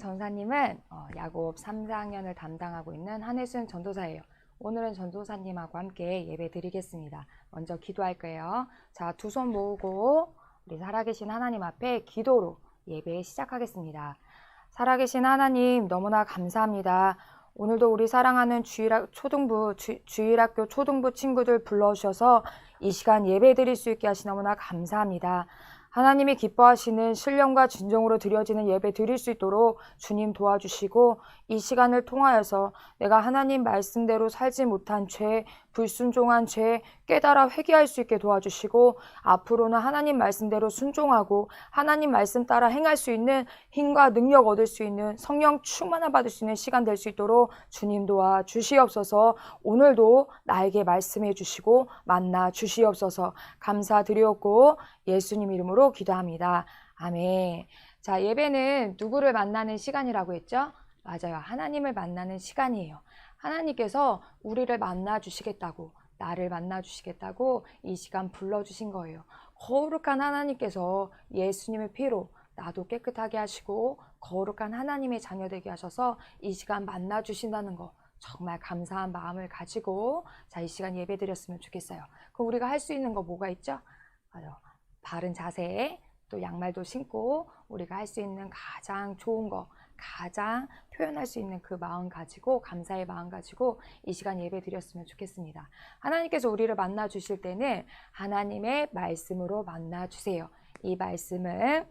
전사님은 어, 야곱 3, 4학년을 담당하고 있는 한혜순 전도사예요. 오늘은 전도사님하고 함께 예배 드리겠습니다. 먼저 기도할 거예요. 자, 두 손 모으고 우리 살아계신 하나님 앞에 기도로 예배 시작하겠습니다. 살아계신 하나님 너무나 감사합니다. 오늘도 우리 사랑하는 주일학, 초등부, 주, 주일학교 초등부 친구들 불러주셔서 이 시간 예배 드릴 수 있게 하시 너무나 감사합니다. 하나님이 기뻐하시는 신령과 진정으로 드려지는 예배 드릴 수 있도록 주님 도와주시고 이 시간을 통하여서 내가 하나님 말씀대로 살지 못한 죄, 불순종한 죄 깨달아 회개할 수 있게 도와주시고 앞으로는 하나님 말씀대로 순종하고 하나님 말씀 따라 행할 수 있는 힘과 능력 얻을 수 있는 성령 충만함 받을 수 있는 시간 될 수 있도록 주님 도와 주시옵소서 오늘도 나에게 말씀해 주시고 만나 주시옵소서 감사드리옵고 예수님 이름으로 기도합니다. 아멘. 자, 예배는 누구를 만나는 시간이라고 했죠? 맞아요. 하나님을 만나는 시간이에요. 하나님께서 우리를 만나 주시겠다고, 나를 만나 주시겠다고 이 시간 불러 주신 거예요. 거룩한 하나님께서 예수님의 피로 나도 깨끗하게 하시고 거룩한 하나님의 자녀 되게 하셔서 이 시간 만나 주신다는 거 정말 감사한 마음을 가지고 자, 이 시간 예배 드렸으면 좋겠어요. 그럼 우리가 할 수 있는 거 뭐가 있죠? 맞아요. 바른 자세, 또 양말도 신고 우리가 할 수 있는 가장 좋은 거, 가장 표현할 수 있는 그 마음 가지고 감사의 마음 가지고 이 시간 예배 드렸으면 좋겠습니다. 하나님께서 우리를 만나 주실 때는 하나님의 말씀으로 만나 주세요. 이 말씀을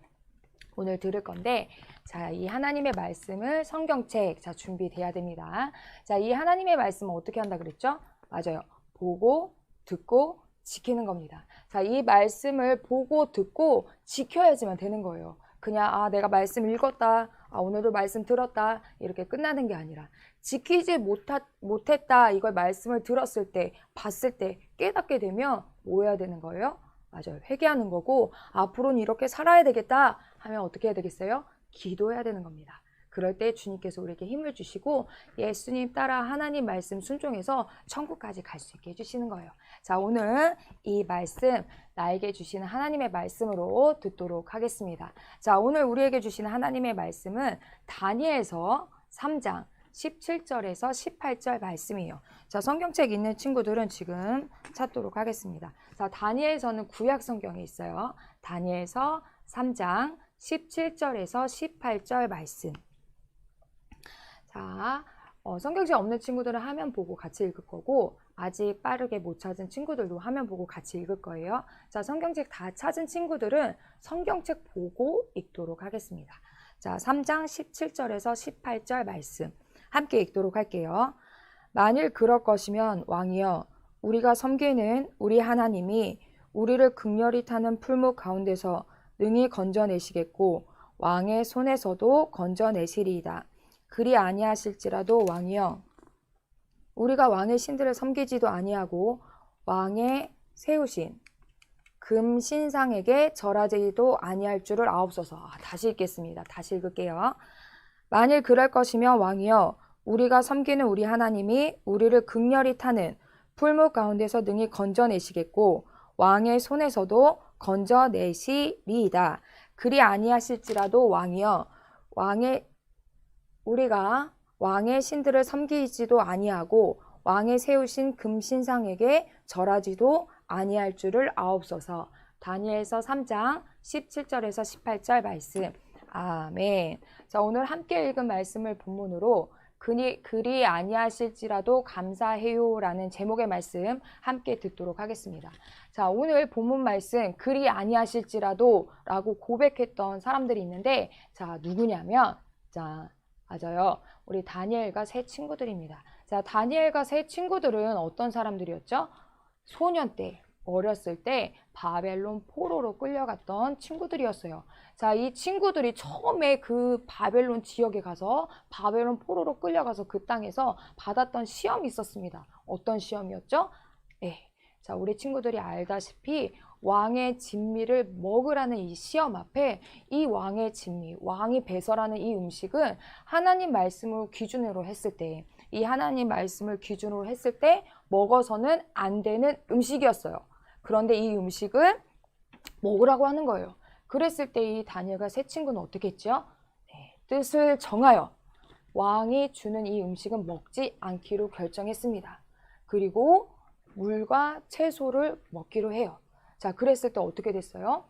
오늘 들을 건데 자, 이 하나님의 말씀을 성경책 자, 준비돼야 됩니다. 자, 이 하나님의 말씀은 어떻게 한다 그랬죠? 맞아요. 보고 듣고 지키는 겁니다. 자, 이 말씀을 보고 듣고 지켜야지만 되는 거예요. 그냥 아 내가 말씀 읽었다 아 오늘도 말씀 들었다 이렇게 끝나는 게 아니라 지키지 못하, 못했다 이걸 말씀을 들었을 때 봤을 때 깨닫게 되면 뭐 해야 되는 거예요? 맞아요 회개하는 거고 앞으로는 이렇게 살아야 되겠다 하면 어떻게 해야 되겠어요? 기도해야 되는 겁니다. 그럴 때 주님께서 우리에게 힘을 주시고 예수님 따라 하나님 말씀 순종해서 천국까지 갈 수 있게 해주시는 거예요. 자, 오늘 이 말씀 나에게 주시는 하나님의 말씀으로 듣도록 하겠습니다. 자, 오늘 우리에게 주시는 하나님의 말씀은 다니엘서 3장 17절에서 18절 말씀이에요. 자, 성경책 있는 친구들은 지금 찾도록 하겠습니다. 자, 다니엘서는 구약 성경에 있어요. 다니엘서 3장 17절에서 18절 말씀. 자, 어, 성경책 없는 친구들은 화면 보고 같이 읽을 거고, 아직 빠르게 못 찾은 친구들도 화면 보고 같이 읽을 거예요. 자, 성경책 다 찾은 친구들은 성경책 보고 읽도록 하겠습니다. 자, 3장 17절에서 18절 말씀. 함께 읽도록 할게요. 만일 그럴 것이면 왕이여, 우리가 섬기는 우리 하나님이 우리를 극렬히 타는 풀무 가운데서 능히 건져내시겠고, 왕의 손에서도 건져내시리이다. 그리 아니하실지라도 왕이여 우리가 왕의 신들을 섬기지도 아니하고 왕의 세우신 금 신상에게 절하지도 아니할 줄을 아옵소서. 아, 다시 읽겠습니다. 다시 읽을게요. 만일 그럴 것이면 왕이여 우리가 섬기는 우리 하나님이 우리를 극렬히 타는 풀무 가운데서 능히 건져내시겠고 왕의 손에서도 건져내시리이다. 그리 아니하실지라도 왕이여 왕의 우리가 왕의 신들을 섬기지도 아니하고 왕의 세우신 금신상에게 절하지도 아니할 줄을 아옵소서. 다니엘서 3장 17절에서 18절 말씀. 아멘. 자, 오늘 함께 읽은 말씀을 본문으로 그니, 그리 아니하실지라도 감사해요라는 제목의 말씀 함께 듣도록 하겠습니다. 자, 오늘 본문 말씀 그리 아니하실지라도 라고 고백했던 사람들이 있는데 자, 누구냐면 자, 맞아요. 우리 다니엘과 세 친구들입니다. 자, 다니엘과 세 친구들은 어떤 사람들이었죠? 소년 때, 어렸을 때 바벨론 포로로 끌려갔던 친구들이었어요. 자, 이 친구들이 처음에 그 바벨론 지역에 가서 바벨론 포로로 끌려가서 그 땅에서 받았던 시험이 있었습니다. 어떤 시험이었죠? 네. 자, 우리 친구들이 알다시피 왕의 진미를 먹으라는 이 시험 앞에 이 왕의 진미, 왕이 배설하는 이 음식은 하나님 말씀을 기준으로 했을 때, 이 하나님 말씀을 기준으로 했을 때 먹어서는 안 되는 음식이었어요. 그런데 이 음식을 먹으라고 하는 거예요. 그랬을 때 이 다니엘과 세 친구는 어떻게 했죠? 네, 뜻을 정하여 왕이 주는 이 음식은 먹지 않기로 결정했습니다. 그리고 물과 채소를 먹기로 해요. 자, 그랬을 때 어떻게 됐어요?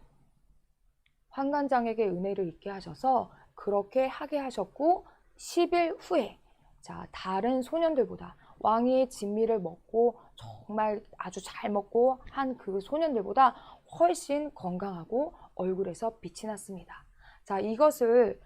환관장에게 은혜를 있게 하셔서 그렇게 하게 하셨고 10일 후에 자, 다른 소년들보다 왕의 진미를 먹고 정말 아주 잘 먹고 한 그 소년들보다 훨씬 건강하고 얼굴에서 빛이 났습니다. 자, 이것을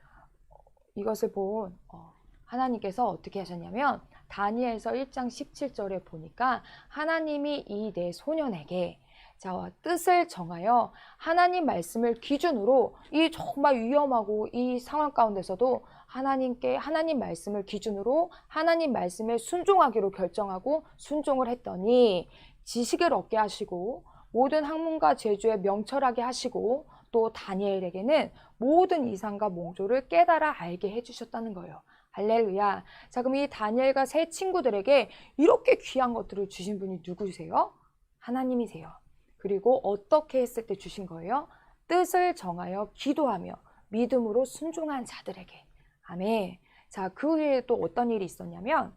이것을 본 어, 하나님께서 어떻게 하셨냐면 다니엘서 1장 17절에 보니까 하나님이 이 네 소년에게 자, 뜻을 정하여 하나님 말씀을 기준으로 이 정말 위험하고 이 상황 가운데서도 하나님께 하나님 말씀을 기준으로 하나님 말씀에 순종하기로 결정하고 순종을 했더니 지식을 얻게 하시고 모든 학문과 제주에 명철하게 하시고 또 다니엘에게는 모든 이상과 몽조를 깨달아 알게 해주셨다는 거예요. 할렐루야. 자, 그럼 이 다니엘과 세 친구들에게 이렇게 귀한 것들을 주신 분이 누구세요? 하나님이세요. 그리고 어떻게 했을 때 주신 거예요? 뜻을 정하여 기도하며 믿음으로 순종한 자들에게. 아멘. 자, 그 후에 또 어떤 일이 있었냐면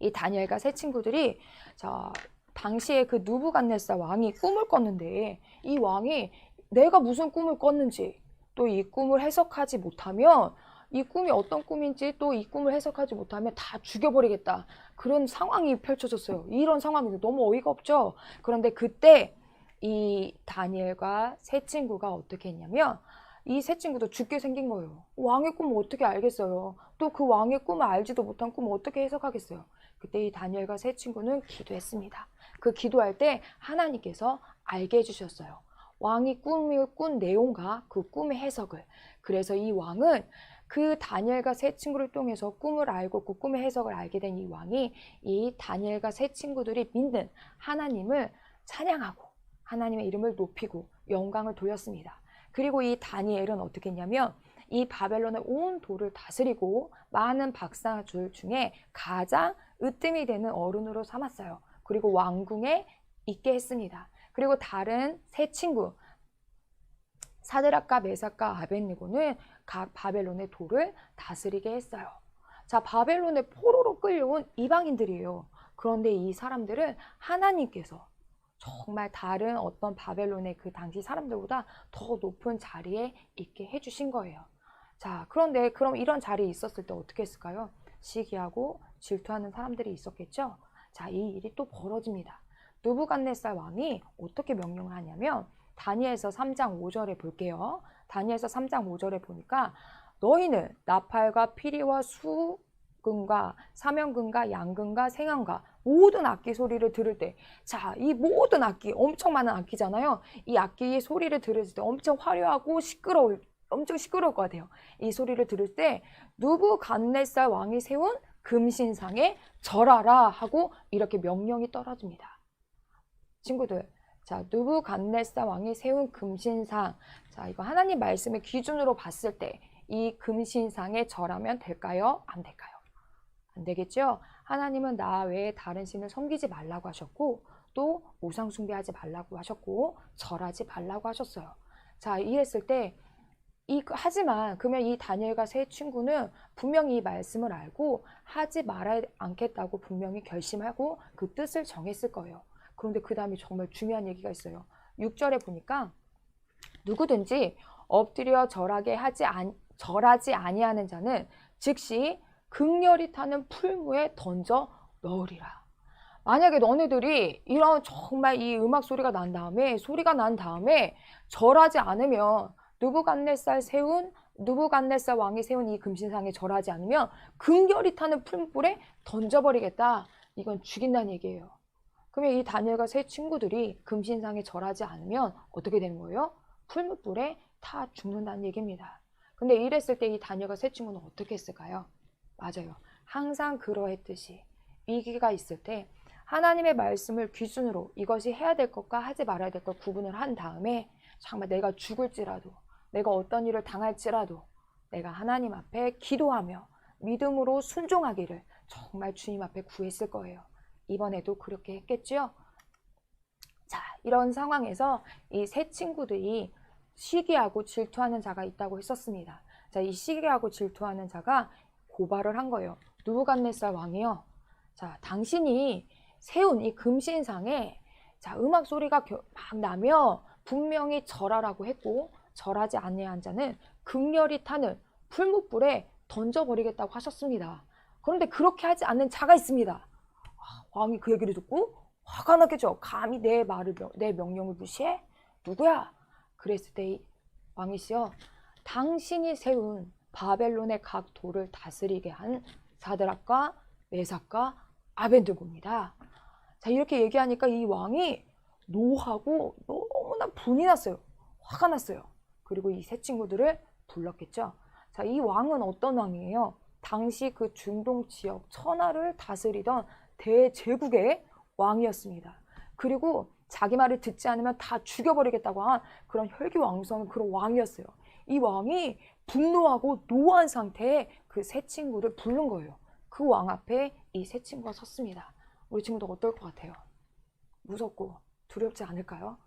이 다니엘과 세 친구들이 자, 당시에 그 누부갓네살 왕이 꿈을 꿨는데 이 왕이 내가 무슨 꿈을 꿨는지 또 이 꿈을 해석하지 못하면 이 꿈이 어떤 꿈인지 또 이 꿈을 해석하지 못하면 다 죽여버리겠다. 그런 상황이 펼쳐졌어요. 이런 상황이 너무 어이가 없죠. 그런데 그때 이 다니엘과 세 친구가 어떻게 했냐면 이 세 친구도 죽게 생긴 거예요. 왕의 꿈을 어떻게 알겠어요? 또 그 왕의 꿈을 알지도 못한 꿈을 어떻게 해석하겠어요? 그때 이 다니엘과 세 친구는 기도했습니다. 그 기도할 때 하나님께서 알게 해주셨어요. 왕이 꿈을 꾼 내용과 그 꿈의 해석을. 그래서 이 왕은 그 다니엘과 세 친구를 통해서 꿈을 알고 그 꿈의 해석을 알게 된 이 왕이 이 다니엘과 세 친구들이 믿는 하나님을 찬양하고 하나님의 이름을 높이고 영광을 돌렸습니다. 그리고 이 다니엘은 어떻게 했냐면 이 바벨론의 온 도를 다스리고 많은 박사줄 중에 가장 으뜸이 되는 어른으로 삼았어요. 그리고 왕궁에 있게 했습니다. 그리고 다른 세 친구 사드락과 메삭과 아벤니고는 각 바벨론의 도를 다스리게 했어요. 자, 바벨론의 포로로 끌려온 이방인들이에요. 그런데 이 사람들은 하나님께서 정말 다른 어떤 바벨론의 그 당시 사람들보다 더 높은 자리에 있게 해주신 거예요. 자, 그런데 그럼 이런 자리에 있었을 때 어떻게 했을까요? 시기하고 질투하는 사람들이 있었겠죠? 자, 이 일이 또 벌어집니다. 누부갓네살 왕이 어떻게 명령을 하냐면 다니엘서 3장 5절에 볼게요. 다니엘서 3장 5절에 보니까 너희는 나팔과 피리와 수 금과 사명금과 양금과 생황과 모든 악기 소리를 들을 때, 자, 이 모든 악기, 엄청 많은 악기잖아요. 이 악기의 소리를 들을 때 엄청 화려하고 시끄러울, 엄청 시끄러울 것 같아요. 이 소리를 들을 때 누부갓네살 왕이 세운 금신상에 절하라 하고 이렇게 명령이 떨어집니다. 친구들, 자 누부갓네살 왕이 세운 금신상, 자 이거 하나님 말씀의 기준으로 봤을 때 이 금신상에 절하면 될까요? 안 될까요? 안 되겠죠? 하나님은 나 외에 다른 신을 섬기지 말라고 하셨고 또 우상 숭배하지 말라고 하셨고 절하지 말라고 하셨어요. 자, 이랬을 때 이, 하지만 그러면 이 다니엘과 세 친구는 분명히 이 말씀을 알고 하지 말아야 않겠다고 분명히 결심하고 그 뜻을 정했을 거예요. 그런데 그 다음에 정말 중요한 얘기가 있어요. 6절에 보니까 누구든지 엎드려 절하게 하지 안, 절하지 아니하는 자는 즉시 극렬히 타는 풀무에 던져 넣으리라. 만약에 너네들이 이런 정말 이 음악 소리가 난 다음에 소리가 난 다음에 절하지 않으면 누부갓네살 세운 누부갓네살 왕이 세운 이 금신상에 절하지 않으면 극렬히 타는 풀물에 던져버리겠다. 이건 죽인다는 얘기예요. 그러면 이 다니엘과 세 친구들이 금신상에 절하지 않으면 어떻게 되는 거예요? 풀물불에 타 죽는다는 얘기입니다. 근데 이랬을 때 이 다니엘과 세 친구는 어떻게 했을까요? 맞아요. 항상 그러했듯이 위기가 있을 때 하나님의 말씀을 기준으로 이것이 해야 될 것과 하지 말아야 될 것 구분을 한 다음에 정말 내가 죽을지라도 내가 어떤 일을 당할지라도 내가 하나님 앞에 기도하며 믿음으로 순종하기를 정말 주님 앞에 구했을 거예요. 이번에도 그렇게 했겠죠? 자, 이런 상황에서 이 세 친구들이 시기하고 질투하는 자가 있다고 했었습니다. 자, 이 시기하고 질투하는 자가 고발을 한 거예요. 누부갓네살 왕이요. 자, 당신이 세운 이 금신상에 자, 음악 소리가 겨- 막 나며 분명히 절하라고 했고 절하지 아니한 자는 극렬히 타는 풀무불에 던져버리겠다고 하셨습니다. 그런데 그렇게 하지 않는 자가 있습니다. 아, 왕이 그 얘기를 듣고 화가 났겠죠. 감히 내 말을 명- 내 명령을 무시해? 누구야? 그랬을 때이 왕이시여 당신이 세운 바벨론의 각 도를 다스리게 한 사드락과 메삭과 아벤드고입니다. 자 이렇게 얘기하니까 이 왕이 노하고 너무나 분이 났어요. 화가 났어요. 그리고 이 세 친구들을 불렀겠죠. 자, 이 왕은 어떤 왕이에요? 당시 그 중동 지역 천하를 다스리던 대제국의 왕이었습니다. 그리고 자기 말을 듣지 않으면 다 죽여버리겠다고 한 그런 혈기왕성한 그런 왕이었어요. 이 왕이 분노하고 노한 상태에 그 세 친구를 부른 거예요. 그 왕 앞에 이 세 친구가 섰습니다. 우리 친구도 어떨 것 같아요? 무섭고 두렵지 않을까요?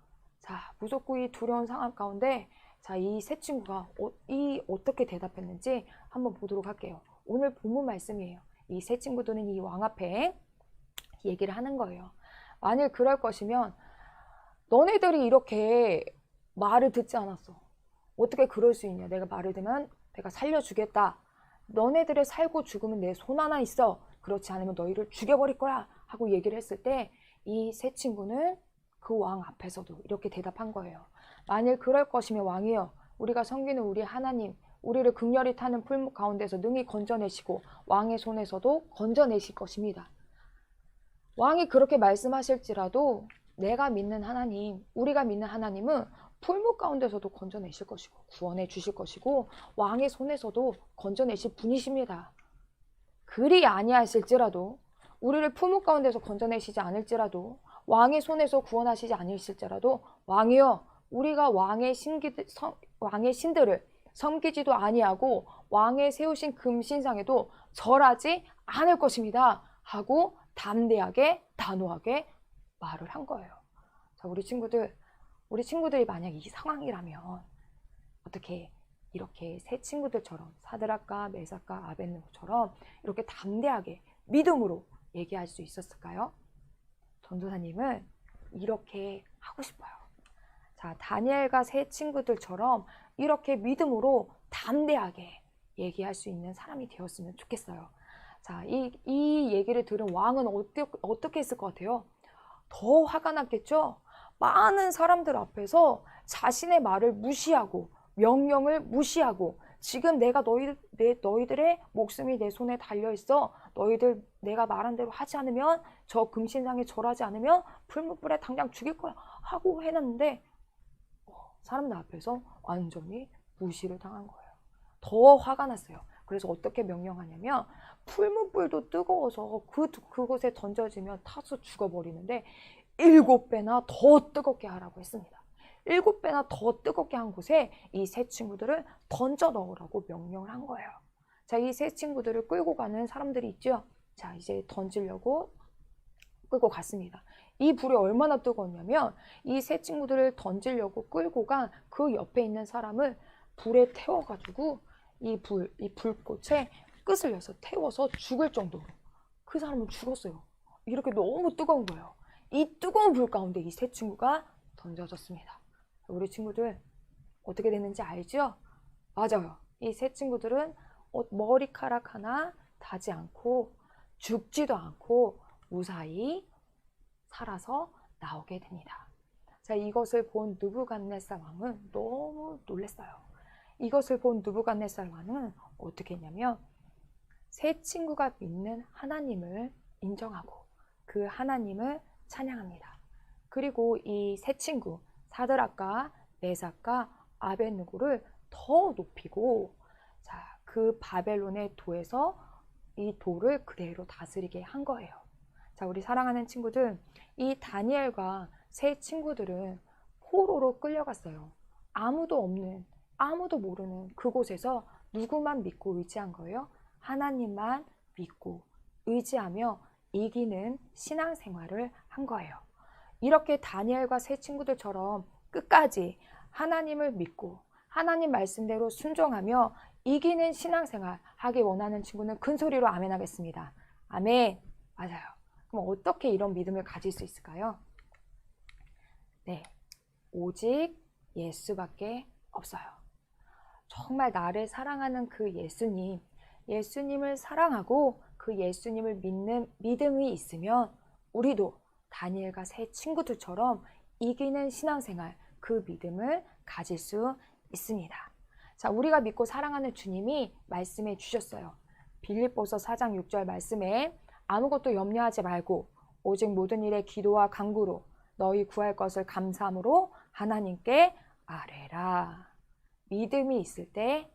자, 무섭고 이 두려운 상황 가운데 자, 이 세 친구가 어, 이 어떻게 대답했는지 한번 보도록 할게요. 오늘 본문 말씀이에요. 이 세 친구들은 이 왕 앞에 얘기를 하는 거예요. 만일 그럴 것이면 너네들이 이렇게 말을 듣지 않았어. 어떻게 그럴 수 있냐? 내가 말을 듣면 내가 살려주겠다. 너네들의 살고 죽으면 내손 하나 있어. 그렇지 않으면 너희를 죽여버릴 거야. 하고 얘기를 했을 때 이 세 친구는 그 왕 앞에서도 이렇게 대답한 거예요. 만일 그럴 것이면 왕이여 우리가 섬기는 우리 하나님 우리를 극렬히 타는 풀목 가운데서 능히 건져내시고 왕의 손에서도 건져내실 것입니다. 왕이 그렇게 말씀하실지라도 내가 믿는 하나님, 우리가 믿는 하나님은 풀목 가운데서도 건져내실 것이고 구원해 주실 것이고 왕의 손에서도 건져내실 분이십니다. 그리 아니하실지라도 우리를 풀목 가운데서 건져내시지 않을지라도 왕의 손에서 구원하시지 않으실지라도 왕이여 우리가 왕의 신기 성, 왕의 신들을 섬기지도 아니하고 왕의 세우신 금신상에도 절하지 않을 것입니다. 하고 담대하게 단호하게 말을 한 거예요. 자, 우리 친구들, 우리 친구들이 만약 이 상황이라면 어떻게 이렇게 새 친구들처럼 사드락과 메삭과 아벤누처럼 이렇게 담대하게 믿음으로 얘기할 수 있었을까요? 전도사님은 이렇게 하고 싶어요. 자, 다니엘과 새 친구들처럼 이렇게 믿음으로 담대하게 얘기할 수 있는 사람이 되었으면 좋겠어요. 자, 이, 이 얘기를 들은 왕은 어떻게, 어떻게 했을 것 같아요? 더 화가 났겠죠? 많은 사람들 앞에서 자신의 말을 무시하고 명령을 무시하고 지금 내가 너희, 내, 너희들의 목숨이 내 손에 달려 있어. 너희들 내가 말한 대로 하지 않으면 저 금신상에 절하지 않으면 풀무불에 당장 죽일 거야 하고 해놨는데 어, 사람들 앞에서 완전히 무시를 당한 거예요. 더 화가 났어요. 그래서 어떻게 명령하냐면 풀무불도 뜨거워서 그 그곳에 던져지면 타서 죽어버리는데 일곱 배나 더 뜨겁게 하라고 했습니다. 일곱 배나 더 뜨겁게 한 곳에 이 세 친구들을 던져 넣으라고 명령을 한 거예요. 자, 이 세 친구들을 끌고 가는 사람들이 있죠. 자, 이제 던지려고 끌고 갔습니다. 이 불이 얼마나 뜨거웠냐면 이 세 친구들을 던지려고 끌고 간 그 옆에 있는 사람을 불에 태워가지고 이 불, 이 불꽃에 끝을 내서 태워서 죽을 정도로 그 사람은 죽었어요. 이렇게 너무 뜨거운 거예요. 이 뜨거운 불 가운데 이 세 친구가 던져졌습니다. 우리 친구들 어떻게 됐는지 알죠? 맞아요. 이 세 친구들은 어, 머리카락 하나 다지 않고 죽지도 않고 무사히 살아서 나오게 됩니다. 자, 이것을 본 느부갓네살 왕은 너무 놀랐어요. 이것을 본 느부갓네살 왕은 어떻게 했냐면 세 친구가 믿는 하나님을 인정하고 그 하나님을 찬양합니다. 그리고 이 세 친구 사드락과 메삭과 아벤누고를 더 높이고 자, 그 바벨론의 도에서 이 도를 그대로 다스리게 한 거예요. 자, 우리 사랑하는 친구들, 이 다니엘과 세 친구들은 포로로 끌려갔어요. 아무도 없는, 아무도 모르는 그곳에서 누구만 믿고 의지한 거예요? 하나님만 믿고 의지하며 이기는 신앙생활을 한 거예요. 이렇게 다니엘과 세 친구들처럼 끝까지 하나님을 믿고 하나님 말씀대로 순종하며 이기는 신앙생활 하기 원하는 친구는 큰 소리로 아멘 하겠습니다. 아멘. 맞아요. 그럼 어떻게 이런 믿음을 가질 수 있을까요? 네. 오직 예수밖에 없어요. 정말 나를 사랑하는 그 예수님, 예수님을 사랑하고 그 예수님을 믿는 믿음이 있으면 우리도 다니엘과 새 친구들처럼 이기는 신앙생활, 그 믿음을 가질 수 있습니다. 자, 우리가 믿고 사랑하는 주님이 말씀해 주셨어요. 빌립보서 4장 6절 말씀에 아무것도 염려하지 말고 오직 모든 일에 기도와 간구로 너희 구할 것을 감사함으로 하나님께 아뢰라. 믿음이 있을 때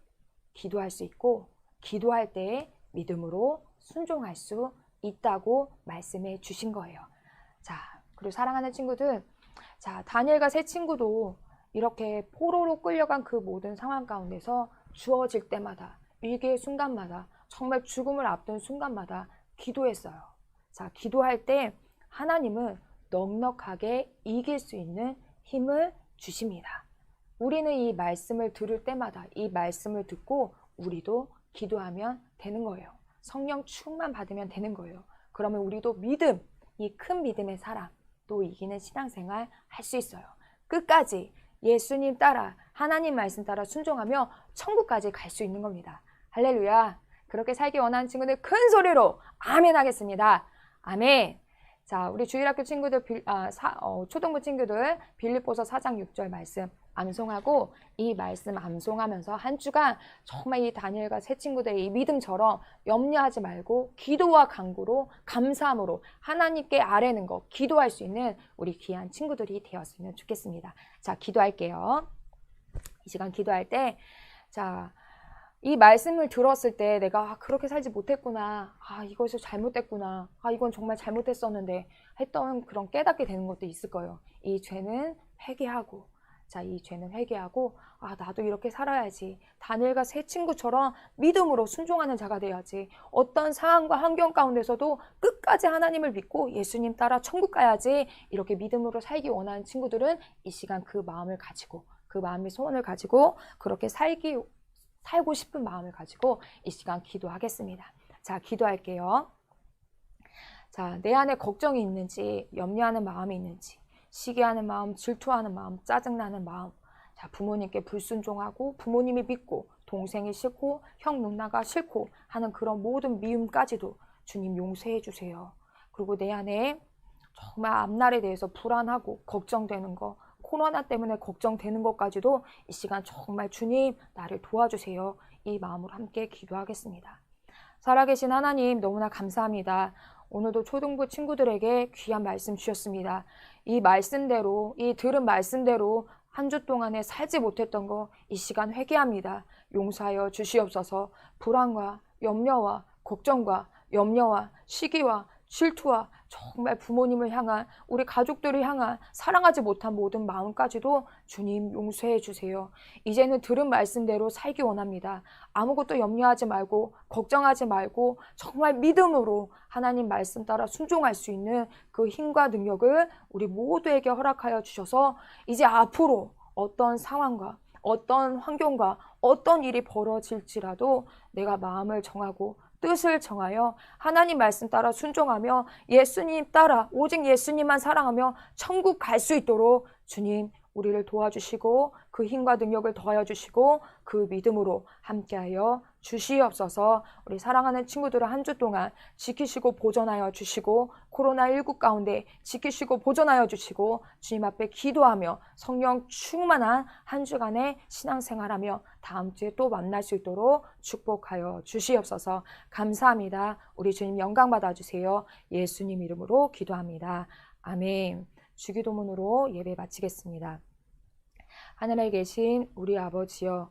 기도할 수 있고 기도할 때 믿음으로 순종할 수 있다고 말씀해 주신 거예요. 자, 그리고 사랑하는 친구들, 자, 다니엘과 세 친구도 이렇게 포로로 끌려간 그 모든 상황 가운데서 주어질 때마다 위기의 순간마다 정말 죽음을 앞둔 순간마다 기도했어요. 자, 기도할 때 하나님은 넉넉하게 이길 수 있는 힘을 주십니다. 우리는 이 말씀을 들을 때마다 이 말씀을 듣고 우리도 기도하면 되는 거예요. 성령 충만 받으면 되는 거예요. 그러면 우리도 믿음, 이 큰 믿음의 사람, 또 이기는 신앙생활 할 수 있어요. 끝까지 예수님 따라 하나님 말씀 따라 순종하며 천국까지 갈 수 있는 겁니다. 할렐루야. 그렇게 살기 원하는 친구들 큰 소리로 아멘 하겠습니다. 아멘. 자, 우리 주일학교 친구들, 빌, 아, 사, 어, 초등부 친구들 빌립보서 4장 6절 말씀 암송하고 이 말씀 암송하면서 한 주간 정말 이 다니엘과 새 친구들의 이 믿음처럼 염려하지 말고 기도와 간구로 감사함으로 하나님께 아뢰는 것 기도할 수 있는 우리 귀한 친구들이 되었으면 좋겠습니다. 자, 기도할게요. 이 시간 기도할 때 자, 이 말씀을 들었을 때 내가 아, 그렇게 살지 못했구나. 아, 이것이 잘못됐구나. 아, 이건 정말 잘못했었는데 했던 그런 깨닫게 되는 것도 있을 거예요. 이 죄는 회개하고 자, 이 죄는 회개하고 아, 나도 이렇게 살아야지. 다니엘과 새 친구처럼 믿음으로 순종하는 자가 돼야지. 어떤 상황과 환경 가운데서도 끝까지 하나님을 믿고 예수님 따라 천국 가야지. 이렇게 믿음으로 살기 원하는 친구들은 이 시간 그 마음을 가지고 그 마음의 소원을 가지고 그렇게 살기 살고 싶은 마음을 가지고 이 시간 기도하겠습니다. 자, 기도할게요. 자, 내 안에 걱정이 있는지, 염려하는 마음이 있는지, 시기하는 마음, 질투하는 마음, 짜증나는 마음. 자, 부모님께 불순종하고, 부모님이 믿고, 동생이 싫고, 형 누나가 싫고 하는 그런 모든 미움까지도 주님 용서해 주세요. 그리고 내 안에 정말 앞날에 대해서 불안하고 걱정되는 거, 코로나 때문에 걱정되는 것까지도 이 시간 정말 주님 나를 도와주세요. 이 마음으로 함께 기도하겠습니다. 살아계신 하나님 너무나 감사합니다. 오늘도 초등부 친구들에게 귀한 말씀 주셨습니다. 이 말씀대로, 이 들은 말씀대로 한 주 동안에 살지 못했던 거 이 시간 회개합니다. 용서하여 주시옵소서 불안과 염려와 걱정과 염려와 시기와 질투와 정말 부모님을 향한 우리 가족들을 향한 사랑하지 못한 모든 마음까지도 주님 용서해 주세요. 이제는 들은 말씀대로 살기 원합니다. 아무것도 염려하지 말고 걱정하지 말고 정말 믿음으로 하나님 말씀 따라 순종할 수 있는 그 힘과 능력을 우리 모두에게 허락하여 주셔서 이제 앞으로 어떤 상황과 어떤 환경과 어떤 일이 벌어질지라도 내가 마음을 정하고 뜻을 정하여 하나님 말씀 따라 순종하며 예수님 따라 오직 예수님만 사랑하며 천국 갈 수 있도록 주님 우리를 도와주시고 그 힘과 능력을 더하여 주시고 그 믿음으로 함께하여 주시옵소서 우리 사랑하는 친구들을 한 주 동안 지키시고 보존하여 주시고 코로나19 가운데 지키시고 보존하여 주시고 주님 앞에 기도하며 성령 충만한 한 주간의 신앙생활하며 다음 주에 또 만날 수 있도록 축복하여 주시옵소서 감사합니다. 우리 주님 영광 받아주세요. 예수님 이름으로 기도합니다. 아멘. 주기도문으로 예배 마치겠습니다. 하늘에 계신 우리 아버지여